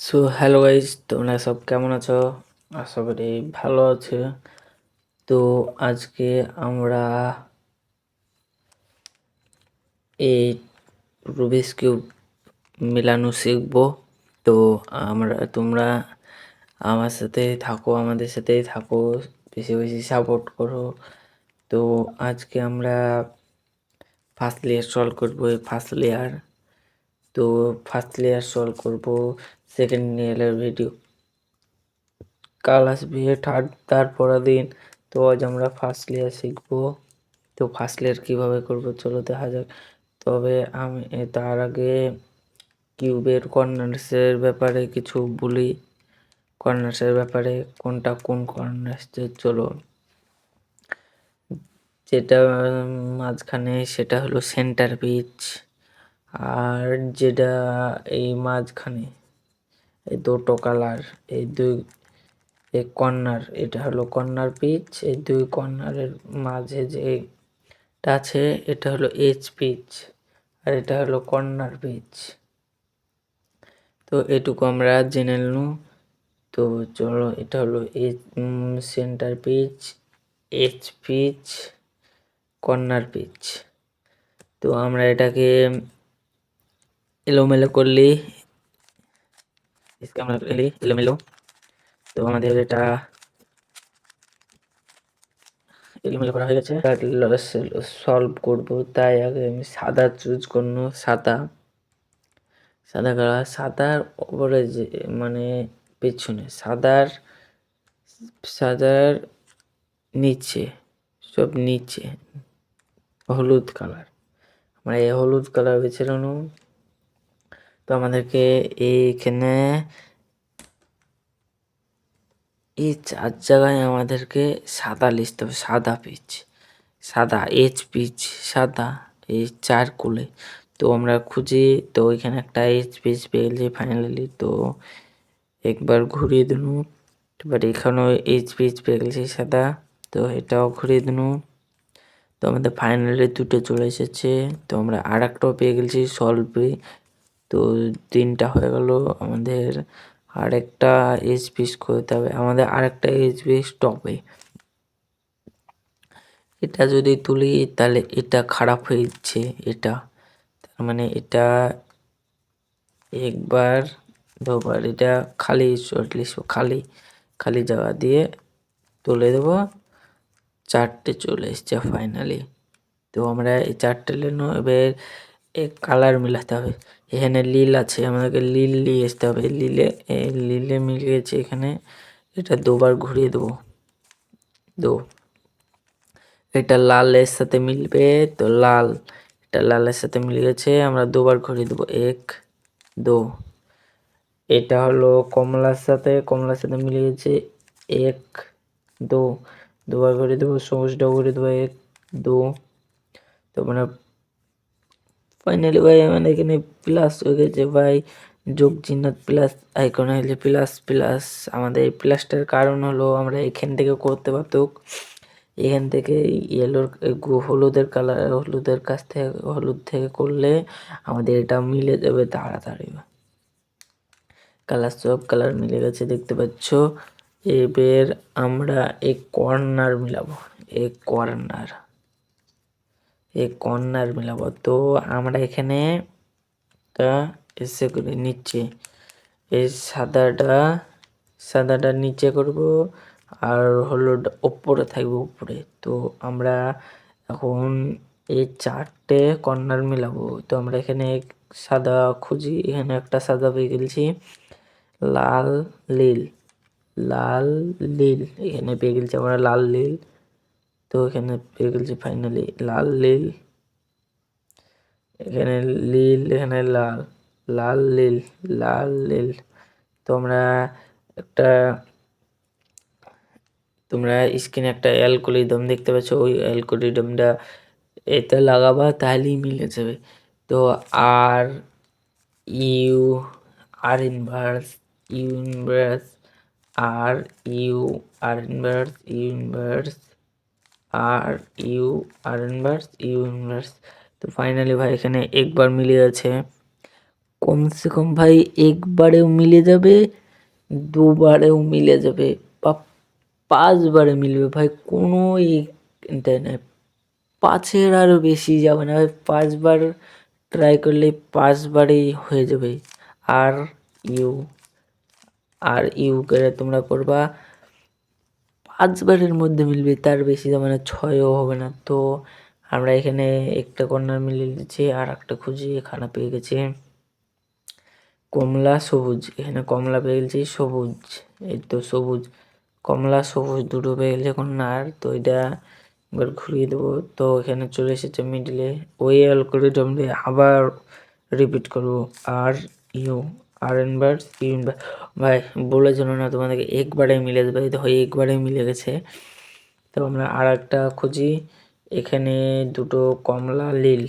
So hello guys তোমরা সব কেমন আছো? আশা করি ভালো আছে। তো আজকে আমরা এই রুবিস কিউব মেলানো শিখব। তো আমরা, তোমরা আমার সাথে থাকো, আমাদের সাথেই থাকো, বেশি বেশি সাপোর্ট করো। তো আজকে আমরা ফার্স্ট লেয়ার সলভ করব, এই ফার্স্ট লেয়ার তো ফার্স্ট লেয়ার সলভ করব সেকেন্ড লেয়ারের ভিডিও কাল আসবে থার্ড তারপরের দিন তো আজ আমরা ফার্স্ট লেয়ার শিখব। তো ফার্স্ট লেয়ার কীভাবে করব চলো দেখা যাক। তবে আমি তার আগে কিউবের কর্নার্সের ব্যাপারে কিছু বলি। কর্নার্সের ব্যাপারে কোনটা কোন কর্নার্সের চলো। যেটা মাঝখানে সেটা হলো সেন্টার পিচ আর যেটা এই মাঝখানে, এই দুটো কালার এই দুই, এই কর্নার এটা হলো কর্নার পিচ এই দুই কর্নারের মাঝে যে আছে, এটা হলো এইচ পিচ আর এটা হলো কর্নার পিচ তো এটুকু আমরা জেনে নিলাম। তো চলো, এটা হলো edge centre piece edge piece corner piece তো আমরা এটাকে এলোমেলো করলে আমরা এলি এলোমেলো তো আমাদের এটা এলোমেলো করা হয়ে গেছে। সলভ করব, তাই আগে আমি সাদা চুজ করব, সাদা। সাদা কালার সাদার ওপরে যে মানে পেছনে, সাদার সাদার নিচে, সব নিচে। হলুদ কালার আমরা এই হলুদ কালার বেছে নেব তো আমাদেরকে এইখানে এই চার জায়গায় আমাদেরকে সাদা লিখতে হবে, সাদা পিচ সাদা এইচ পিচ সাদা এই চার কোলে। তো আমরা খুঁজি, তো ওইখানে একটা এইচ পিচ পেয়ে গেছি ফাইনালি তো একবার ঘুরিয়ে দিল এবার এখানেও এইচ পিচ পেয়ে গেছি সাদা, তো এটাও ঘুরিয়ে দিল তো আমাদের ফাইনালি দুটো চলে এসেছে, তো আমরা আর একটাও পেয়ে গেছি সলভে তো তিনটা হয়ে গেল আমাদের আরেকটা এইচ পিস করতে হবে, আমাদের আরেকটা এইচ পিস টপে এটা যদি তুলি তাহলে এটা খারাপ হয়ে যাচ্ছে এটা। তার মানে এটা একবার, দুবার, এটা খালি চল্লিশ খালি খালি জায়গা দিয়ে তুলে দেবো। চারটে চলে এসছে ফাইনালি তো আমরা এই চারটে লেনো এবার এক কালার মিলাতে হবে। এখানে লীল আছে, আমাদেরকে লীল নিয়ে আসতে হবে। লিলে লীলে লীলে মিলিয়েছে এখানে। এটা দুবার ঘুরিয়ে দেবো। দো। এটা লালের সাথে মিলবে তো লাল। এটা লালের সাথে মিলে গেছে আমরা দুবার ঘুরিয়ে দেবো। এক, দো। এটা হলো কমলার সাথে কমলার সাথে মিলে গেছে এক, দো। দুবার ঘুরিয়ে দেবো, সবুজটাও ঘুরিয়ে দেবো। এক, দো। তো মানে ফাইনালি ভাই আমাদের এখানে প্লাস হয়ে গেছে ভাই যোগ চিহ্ন প্লাস আইকন হয়েছে প্লাস প্লাস আমাদের এই প্লাসটার কারণ হলো আমরা এখান থেকে করতে পারতো। এখান থেকে ইয়েলোর হলুদের কালার হলুদের কাছ থেকে, হলুদ থেকে করলে আমাদের এটা মিলে যাবে তাড়াতাড়ি। কালার সব কালার মিলে গেছে, দেখতে পাচ্ছ? এবার আমরা এই কর্নার মিলাবো। এই কর্নার এই কর্নার মিলাবো। তো আমরা এখানে তা এসে করে নিচে এই সাদাটা সাদাটা নিচে করব আর হলুদ ওপরে থাকবে উপরে। তো আমরা এখন এই চারটে কর্নার মিলাবো। তো আমরা এখানে সাদা খুঁজি, এখানে একটা সাদা পেয়ে গেছি লাল লীল লাল লীল এখানে পেয়ে গেছি আমরা লাল লীল। তো এখানে পেয়ে গেছি ফাইনালি লাল লীল এখানে লীল এখানে লাল। লাল লীল লাল লীল তো আমরা একটা, তোমরা স্ক্রিনে একটা অ্যালকোলিডম দেখতে পাচ্ছ, ওই অ্যালকোলিডমটা এতে লাগাবা, তাহলেই মিলে যাবে। তো R U, R inverse U inverse R U, R inverse U inverse R U, R inverse U inverse তো ফাইনালি ভাই, এখানে একবার মিলে আছে কমসে কম ভাই, একবারেও মিলে যাবে, দুবারেও মিলে যাবে, বা পাঁচবারে মিলবে ভাই, কোনো ইন্টার নেই। পাঁচের আরও বেশি যাবে না ভাই, পাঁচবার ট্রাই করলে পাঁচবারেই হয়ে যাবে। আর ইউ আর ইউ করে তোমরা করবা। পাঁচবারের মধ্যে মিলবে, তার বেশি যাবে না ছয়ও হবে না। তো আমরা এখানে একটা কর্নার মিলিয়ে দিচ্ছি আর একটা খুঁজি এখানে পেয়ে গেছি। কমলা, সবুজ, এখানে কমলা পেয়ে গেছি, সবুজ, এই তো সবুজ, কমলা, সবুজ দুটো পেয়ে গেছে কর্নার তো এটা এবার ঘুরিয়ে দেবো। তো এখানে চলে এসেছে মিডিলে ওই অ্যালগোরিদম দিয়ে আবার রিপিট করব, R U R inverse inverse ভাই বলেছিল না, তোমাদেরকে একবারে মিলে দেবে দেখো, একবারে মিলে গেছে। তো আমরা আর একটা খুঁজি, এখানে দুটো কমলা লীল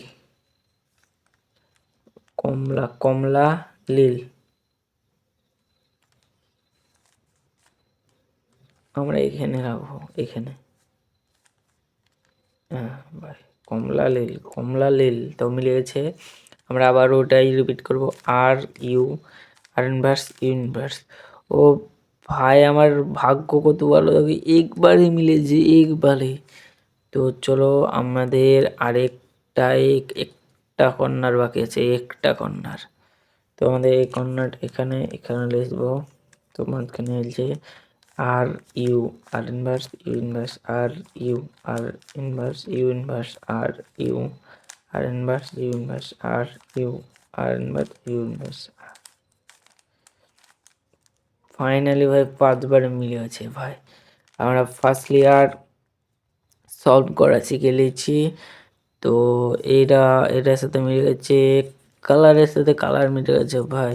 কমলা কমলা লীল আমরা এখানে রাখব, এখানে। হ্যাঁ ভাই, কমলা লীল কমলা লীল তো মিলে গেছে। আমরা আবার ওটাই রিপিট করব R U R inverse inverse ও ভাই, আমার ভাগ্য কত ভালো দেখি একবারে মিলেছে একবারে। তো চলো, আমাদের আরেকটা, এক, একটা কর্নার বাকি আছে, একটা কর্নার তো আমাদের এই কর্নার এখানে এখানে লিখব তো মাঝখানে হচ্ছে R U R inverse U R U R inverse U inverse R U R inverse U inverse R U R inverse U inverse finally ভাই, পাঁচবারে মিলে আছে ভাই। আমরা ফার্স্ট লেয়ার সলভ করা শিখে নিয়েছি তো এটা এটার সাথে মিলে গেছে কালারের সাথে কালার মিলে গেছে ভাই।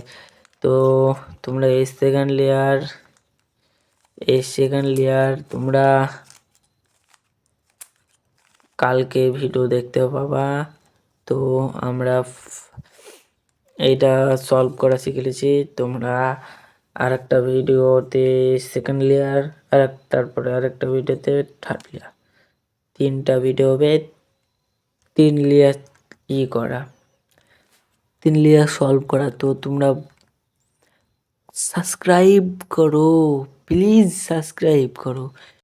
তো তোমরা এই সেকেন্ড লেয়ার এই সেকেন্ড লেয়ার তোমরা কালকে ভিডিও দেখতে পাবা। তো আমরা এইটা সলভ করা শিখেছি। তোমরা আর একটা ভিডিওতে সেকেন্ড লেয়ার আর তারপরে আরেকটা ভিডিওতে থার্ড লেয়ার তিনটা ভিডিও হবে তিন লেয়ার ই করা। তিন লেয়ার সলভ করা। তো তোমরা সাবস্ক্রাইব করো। প্লিজ সাবস্ক্রাইব করো।